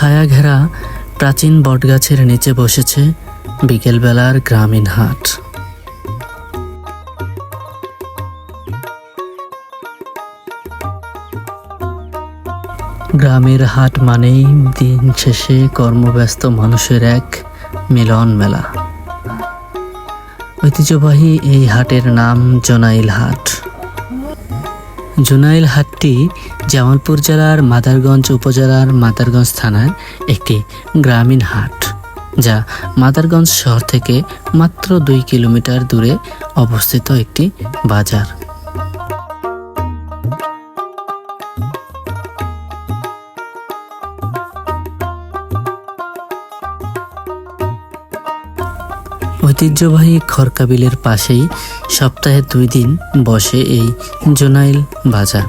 ছায়া ঘেরা প্রাচীন বটগাছের নিচে বসেছে বিকেলবেলার গ্রামীণ হাট। গ্রামের হাট মানেই দিন শেষে কর্মব্যস্ত মানুষের এক মিলন মেলা। ঐতিহ্যবাহী এই হাটের নাম জোনাইল হাট। জুনাইল হাটটি জামালপুর জেলার মাদারগঞ্জ উপজেলার মাদারগঞ্জ থানার একটি গ্রামীণ হাট, যা মাদারগঞ্জ শহর থেকে মাত্র দুই কিলোমিটার দূরে অবস্থিত একটি বাজার। ঐতিহ্যবাহী খরকাবিলের পাশেই সপ্তাহে দুই দিন বসে এই জোনাইল বাজার।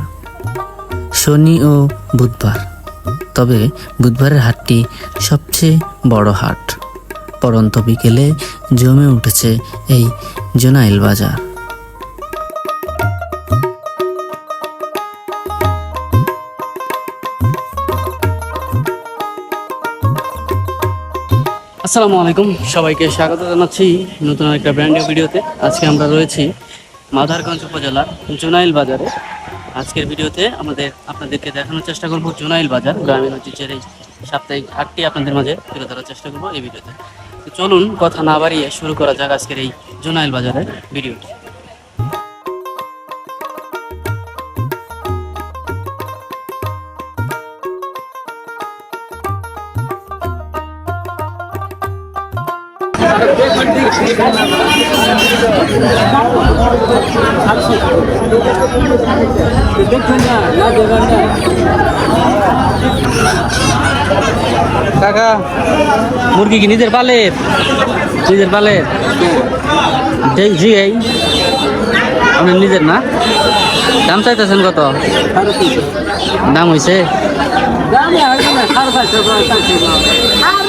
শনি ও বুধবার। তবে বুধবারের হাটটি সবচেয়ে বড় হাট। পরন্ত বিকেলে জমে উঠেছে এই জোনাইল বাজার। আসসালামু আলাইকুম। সবাইকে স্বাগত জানাচ্ছি নতুন একটা ব্র্যান্ডের ভিডিওতে আজকে আমরা রয়েছি মাধারগঞ্জ উপজেলার জোনাইল বাজারে। আজকের ভিডিওতে আমাদের আপনাদেরকে দেখানোর চেষ্টা করব জোনাইল বাজার গ্রামীণ ঐতিহ্যের এই সাপ্তাহিক হাটটি আপনাদের মাঝে তুলে ধরার চেষ্টা করব এই ভিডিওতে তো। চলুন, কথা না বাড়িয়ে শুরু করা যাক আজকের এই জোনাইল বাজারের ভিডিওটি কাকা মুরগি কি নিজের পালের নিজের পালের জি এই। আপনার নিজের না? দাম চাইতেছেন কত? দাম হয়েছে ये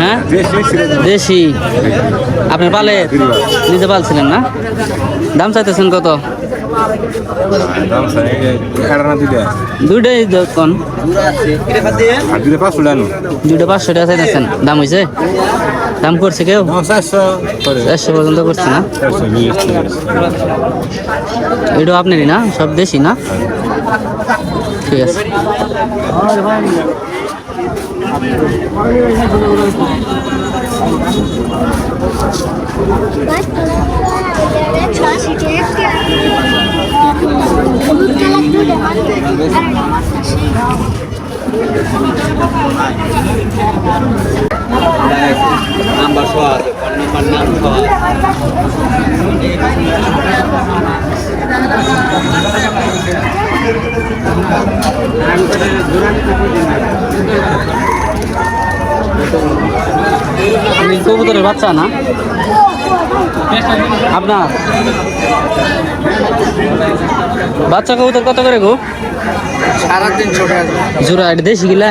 হ্যাঁ? দেশি আপনি পালে? নিজে পালছিলেন না দাম চাইতেছেন কত দুইটাই দুইটা পাঁচশো টাকা চাইতেছেন দাম হয়েছে দাম করছে কেউ চারশো পর্যন্ত করছে না এটাও আপনারই না সব দেশি না ঠিক আছে আপনি কবুতরের বাচ্চা না? আপনার? বাচ্চা কবুতর কত করে গো? সারাদিন ছোট জোড়া এটা দেশি গিলা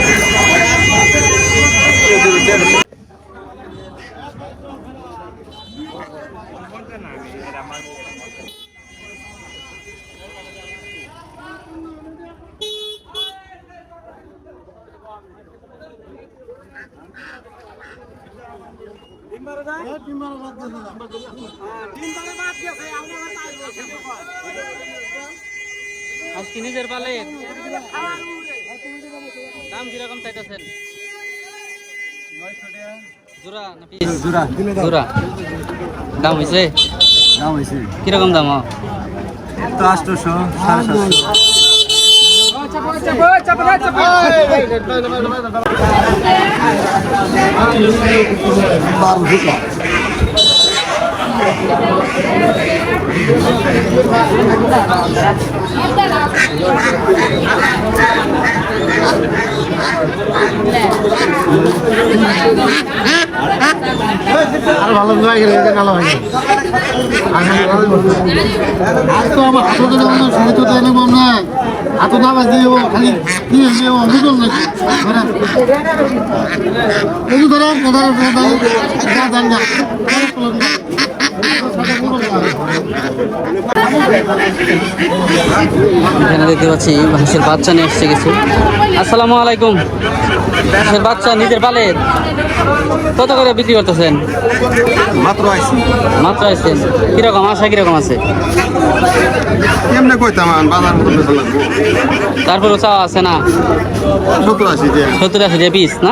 আজকে নিজের পালে। দাম কীরকম চাইতেছেন। দাম হয়েছে দাম হয়েছে কীরকম দাম আটশোশো সাড়ে সাতশো। আর ভালো হয়ে গেলে কালো হয়ে আর তো আমার হাতে তো দেবো না শুনে তো দেয় নেব না হাতে না বাজ দিয়ে খালি দিয়ে দেবো বুঝল নাকি ধরেন যা যান না এখানে দেখতে পাচ্ছি হাঁসের বাচ্চা নিয়ে এসছে কিছু। আসসালামু আলাইকুম। হাঁসের বাচ্চা নিজের পালের কত করে বিক্রি করতেছেন? মাত্র আইসি মাত্র আসছেন কীরকম আশা কীরকম আছে? কেমনে কইতাম বাজার তারপরে চাওয়া আছে না? সত্তর আশি যে সত্তর আশি টাকা পিস না?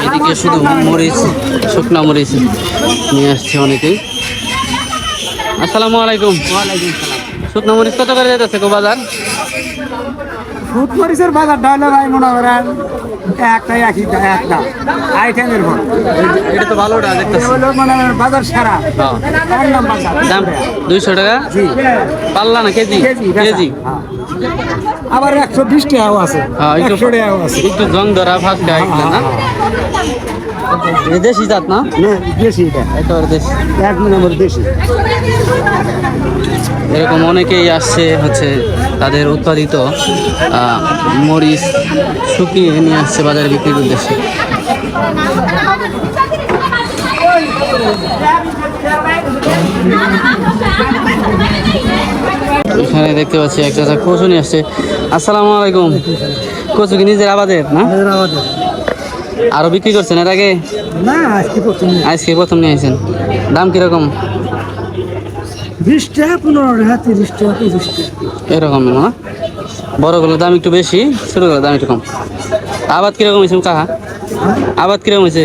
এদিকে শুধু মরিচ শুকনা মরিচ নিয়ে আসছে অনেকেই। আসসালামু আলাইকুম। শুকনা মরিচ কত করে যেতেছে গো বাজার? ফুট মরিচের বাজার ডাইলে ভাই মনে করেন একটা একই দা- এক দাম আইটেমের ভর। এটা তো ভালোটা দেখতেছি। হলো মনে বাজার সারা। হ্যাঁ। দাম দুইশো টাকা? জি। পাল্লা না কেজি? KG KG. আবার একশো বিশ টাকাও আছে। হ্যাঁ একটু একশো টাকাও আছে। একটু জং ধরা গায়ে না? দেশি জাত না? না, দেশি এটা। একেবারে দেশি। এক নম্বর দেশি। এরকম অনেকেই আসছে হচ্ছে তাদের উৎপাদিত মরিচ শুকিয়ে নিয়ে আসছে বাজারে বিক্রির উদ্দেশ্যে। এখানে দেখতে পাচ্ছি এক চাচা কচু নিয়ে আসছে। আসসালামু আলাইকুম। কচু কি নিজের আবাদের না? আরও বিক্রি করছেন এর আগে? না আজকে প্রথম নিয়ে আসছেন। দাম কীরকম? এরকম না? বড়গুলোর দাম একটু বেশি ছোট ছোটগুলোর দাম একটু কম। আবাদ কীরকম হয়েছে কাহা আবাদ কীরকম হয়েছে?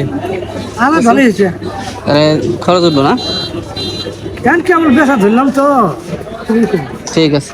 খরচ উঠবো না? কেন কি আমরা বেসা ধরলাম তো? ঠিক আছে।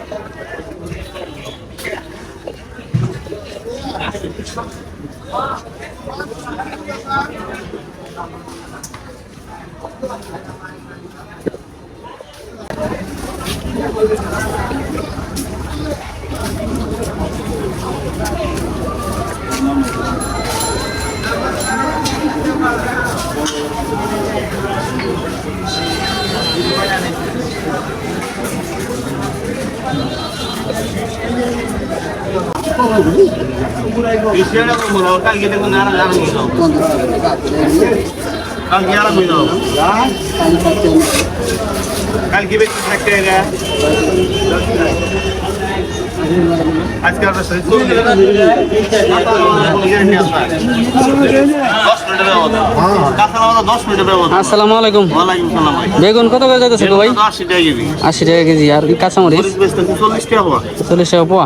কালকে বেশি থাকতে আজকে আসসালামু আলাইকুম। বেগুন কত করে যাইতেছে ভাই? আশি টাকা কেজি। আর কাঁচামরিচ? চল্লিশ টাকা হওয়া চল্লিশ টাকা পোয়া?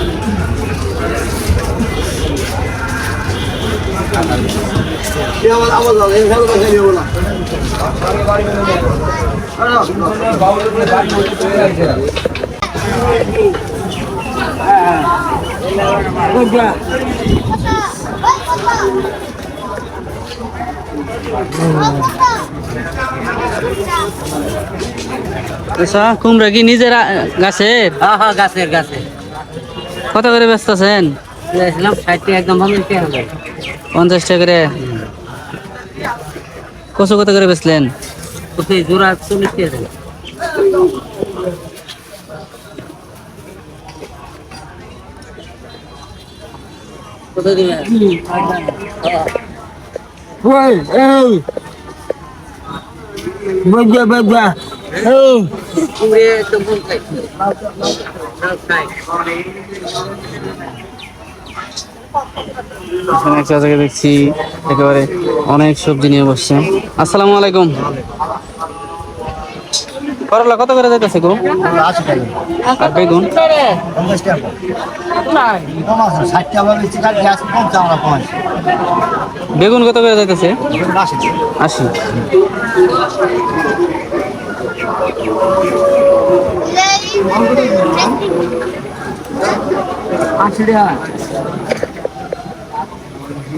আচ্ছা, কুমড়া কি নিজের গাছের? হ্যাঁ হ্যাঁ গাছের গাছের। কত করে ব্যস্ত আছেন পঞ্চাশ টাকা করে। কচু কত করে বেচলেন? জোড়া চল্লিশ টাকা কত দিবে ওই এই। বজ্জা বজ্জা এই। কুড়ে তো বল খাই খাই এখানে একটা জায়গায় দেখছি, একেবারে অনেক সবজি নিয়ে বসছে। আসসালামু আলাইকুম। করলা, কত করে যাইতেছে গো? আর বেগুন? বেগুন কত করে যাইতেছে? আশি। আশি টাকা ভাই তো আনা এই বিহারি একটু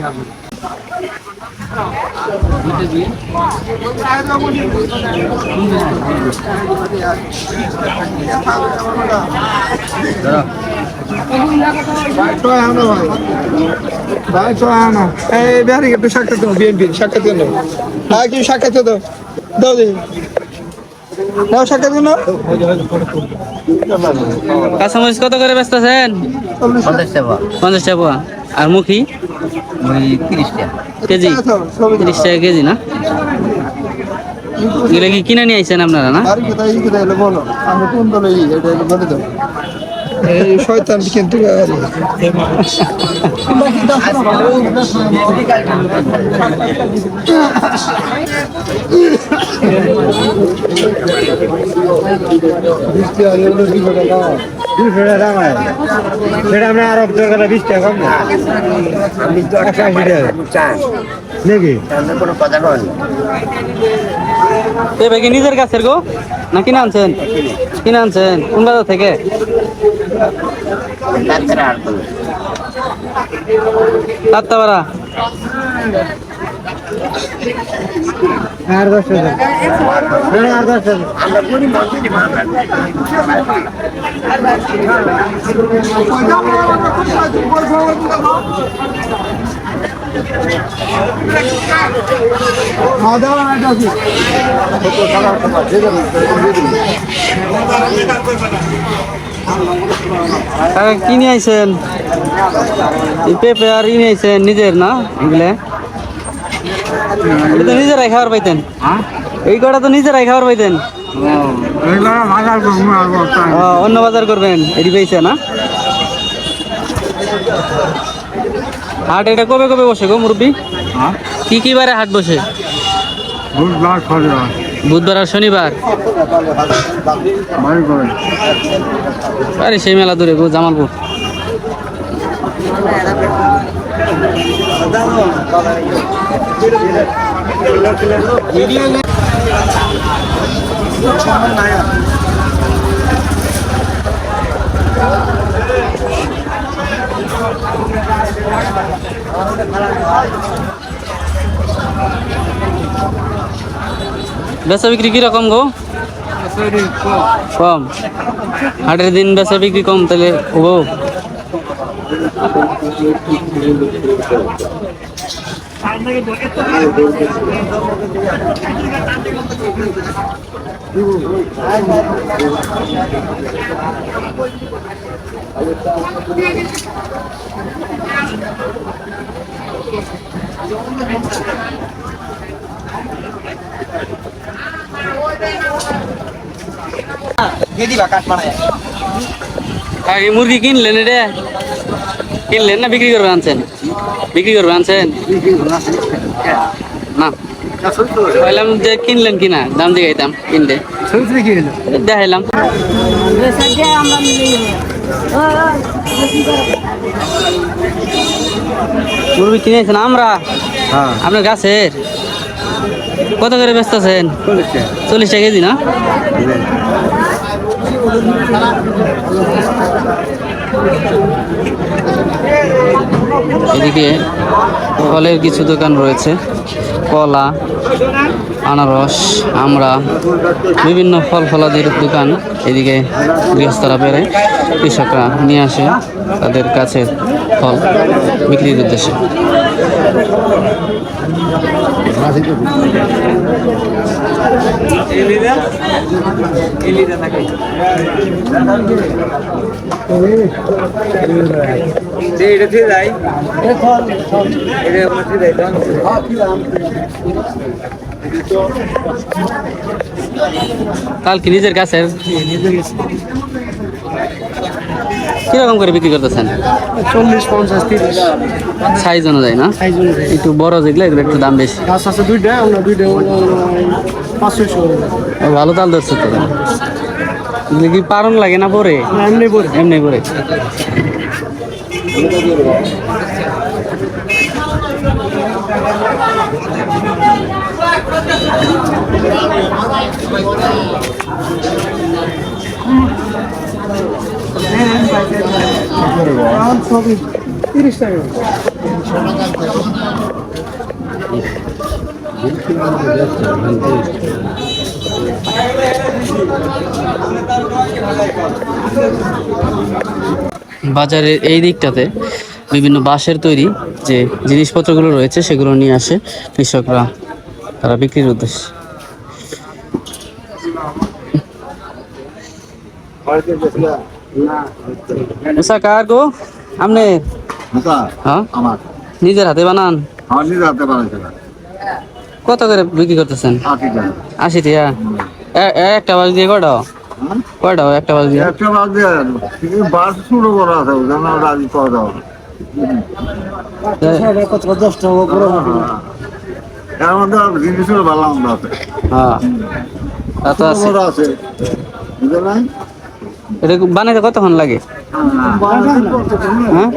সাক্ষাৎ বিএনপি সাক্ষাৎ দাও কি সাক্ষাৎ দাও দাও দাও কাঁচামরিচ কত করে ব্যস্ত আছেন? পঞ্চাশ টাকা। আর মুখি? ওই তিরিশ টাকা। কেজি? তিরিশ টাকা কেজি না? এগুলো কি কিনে নিয়ে আইছেন আপনারা না? শয়তান কিন্তু কি নিজের গাছের গো? না কিনে আনছেন কিনে আনছেন? কোন বাজার থেকে? তাত্তাপাড়া আর দশ টাকা আর দশ টাকা খাওয়া দাওয়া না এটা কি নিয়ে আইছেন? পেঁপে আর ই নিয়ে আইছেন নিজের না এগুলো? এটা তো নিজেরাই খাবার পাইতেন। এই কটা তো নিজেরাই খাবার পাইতেন। অন্য বাজার করবেন এটি পেয়েছে না? হাট এটা কবে কবে বসে গো মুরব্বী? কি কি বারে হাট বসে? বুধবার আর শনিবার? আরে সেই মেলা দূরে গো জামালপুর। বেচা বিক্রি কীরকম গো কম হাটের দিন বেচা বিক্রি কম তাহলে হব আগে মুরগি কিনলেন এটা কিনলেন না বিক্রি করবে আনছেন বিক্রি করবে আনছেন না বললাম যে কিনলেন কিনা দাম দিয়ে গাইতাম কিনলে দেখাইলাম মুরগি কিনেছেন আমরা? আপনার গাছের? কত করে ব্যস্ত আছেন চল্লিশ টাকা কেজি না? এদিকে ফলের কিছু দোকান রয়েছে। কলা আনারস আমরা বিভিন্ন ফল ফলাদির দোকান। এদিকে গৃহস্থরা পেরে কৃষকরা নিয়ে আসে তাদের কাছে। ফল বিক্রির উদ্দেশ্যে। এটা ঠিক যাই এটা আপনার ঠিক যাই কাল কি নিজের গাছের। কীরকম করে বিক্রি করতেছেন? চল্লিশ পঞ্চাশ তিরিশ। সাইজ অনুযায়ী না? একটু বড় যেগুলো এগুলো একটু দাম বেশি। গাছ আছে দুইটা আমরা দুইটা পাঁচশো ভালো তাল ধরছে তো। এগুলো কি পারন লাগে না পরে? এমনি পরে। এমনি করে বাজারের এই দিকটাতে বিভিন্ন বাঁশের তৈরি যে জিনিসপত্রগুলো রয়েছে, সেগুলো নিয়ে আসে কৃষকরা, তারা বিক্রির উদ্দেশ্যে। এসা কার গো? আপনি হ্যাঁ? আমার। নিজের হাতে বানান? আমার নিজে হাতে বানাইছে কত করে বিক্রি করতেছেন? আশি টাকা। একটা বাজ দিয়ে কয়টা হ্যাঁ? কয়টা একটা বাজ দিয়ে? একটা বাদ দিয়ে বাস শুরু করা আছে ওখানে রাজি কত করে এর মধ্যে জিনিসের ভালো আমরা আছে। হ্যাঁ তা তো আছে। আছে। এটা বানাইতে কতক্ষণ লাগে? হ্যাঁ?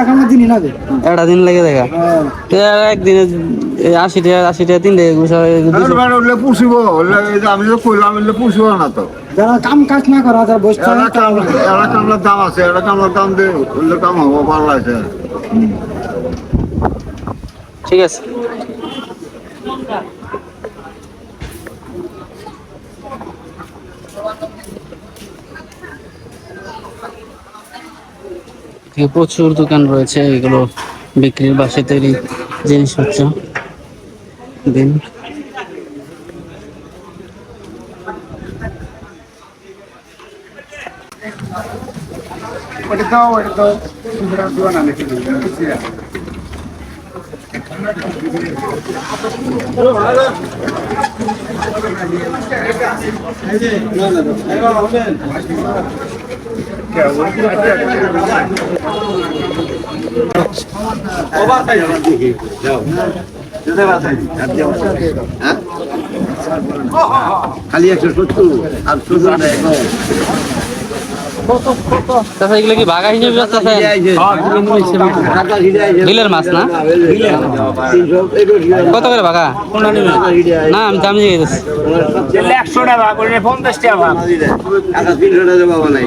রাখানোর একটা দিন লাগে দেখা। একদিনে আশি টাকা আশি টাকা তিন টাকা উঠলে পুষিব। হলে আমি তো কইলাম পুষিব না তো। যারা কাম কাজ না করা যারা বসে এরা কামলার দাম আছে এরা কামলার দাম দিয়ে হলে কাম হব ভালো আছে ঠিক আছে। এদিকে প্রচুর দোকান রয়েছে এগুলো বিক্রির বাসে তৈরি দিন ওটা দাও সুন্দর না লিখে খালি একশো সত্তর আর সত্তর তাছাড়া এগুলো কি বাঘা হিসেবে চাচা? বিলের মাছ না? কত করে বাঘা? না আমি দাম জিজ্ঞেস করছি। একশো টাকা করে পঞ্চাশ টাকা তিনশো টাকা পাবো নাই।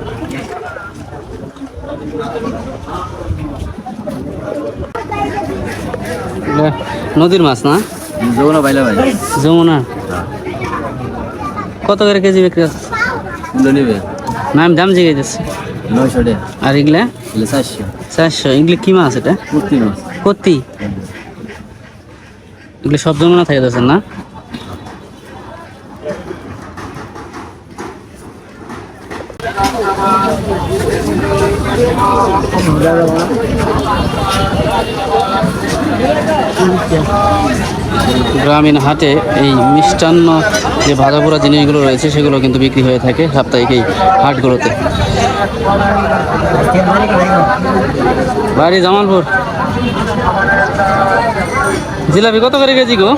নদীর মাছ না? যৌন বাইলা ভাই। যমুনা? কত করে কেজি বিক্রি আছে কিলো নেবে? না আমি দাম জিজ্ঞেস করছি নয়শো আর এগুলা? চারশো। চারশো। এগুলো কি মাছ এটা? কুর্তি মাছ। কত্তি? এগুলো সব যমুনা থেকে যাচ্ছেন না? গ্রামীণ হাটে এই মিষ্টান্ন যে ভাজাপোড়া জিনিসগুলো রয়েছে, সেগুলো কিন্তু বিক্রি হয়ে থাকে সাপ্তাহিক এই হাটগুলোতে। বাড়ি জামালপুর। জিলাপি কত করে কেজি গো?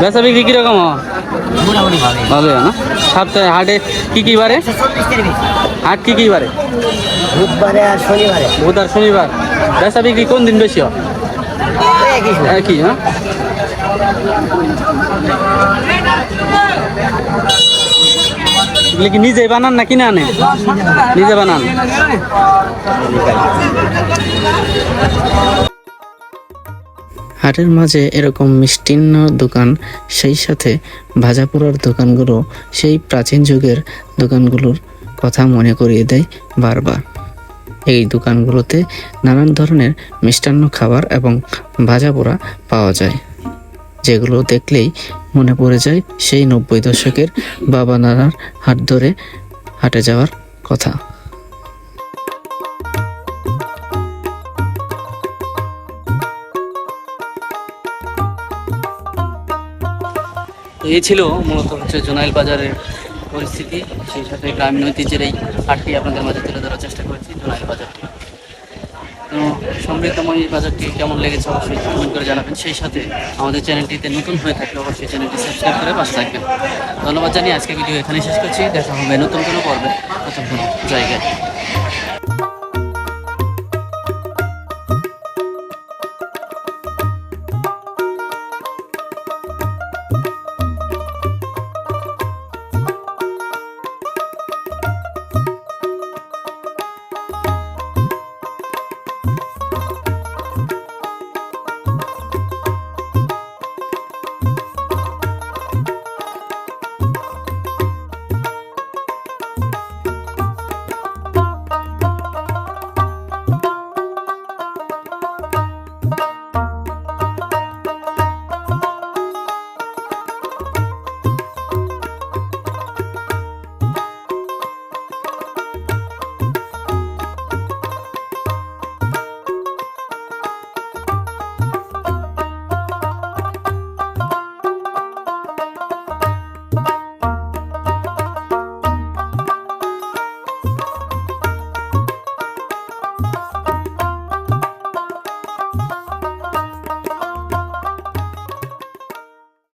বেচা বিক্রি কীরকম ভালো না? সপ্তাহে হাটে কি কি বারে হাট কি কি বারে বুধবারে আর শনিবারে। বুধ আর শনিবার? বেচা বিক্রি কোন দিন বেশি হয়? একই। হ্যাঁ? এগুলো কি নিজে বানান না কিনে আনে নিজে বানান। হাটের মাঝে এরকম মিষ্টিন্ন দোকান সেই সাথে ভাজাপোড়ার দোকানগুলো সেই প্রাচীন যুগের দোকানগুলোর কথা মনে করিয়ে দেয় বারবার। এই দোকানগুলোতে নানান ধরনের মিষ্টান্ন খাবার এবং ভাজাপোড়া পাওয়া যায়। যেগুলো দেখলেই মনে পড়ে যায় সেই নব্বই দশকের বাবা নানার হাট ধরে হাটে যাওয়ার কথা। এই ছিল মূলত হচ্ছে জোনাইল বাজারের পরিস্থিতি, সেই সাথে গ্রামীণ ঐতিহ্যের এই হাটটি আপনাদের মাঝে তুলে ধরার চেষ্টা করেছি। জোনাই বাজারটি। তো সমৃদ্ধময় এই বাজারটি কেমন লেগেছে অবশ্যই কমেন্ট করে জানাবেন। সেই সাথে আমাদের চ্যানেলটিতে নতুন হয়ে থাকলে অবশ্যই চ্যানেলটি সাবস্ক্রাইব করে পাশে থাকবেন। ধন্যবাদ জানিয়ে আজকে ভিডিও এখানে শেষ করছি। দেখা হবে নতুন কোনো পর্বে নতুন কোনো জায়গায়।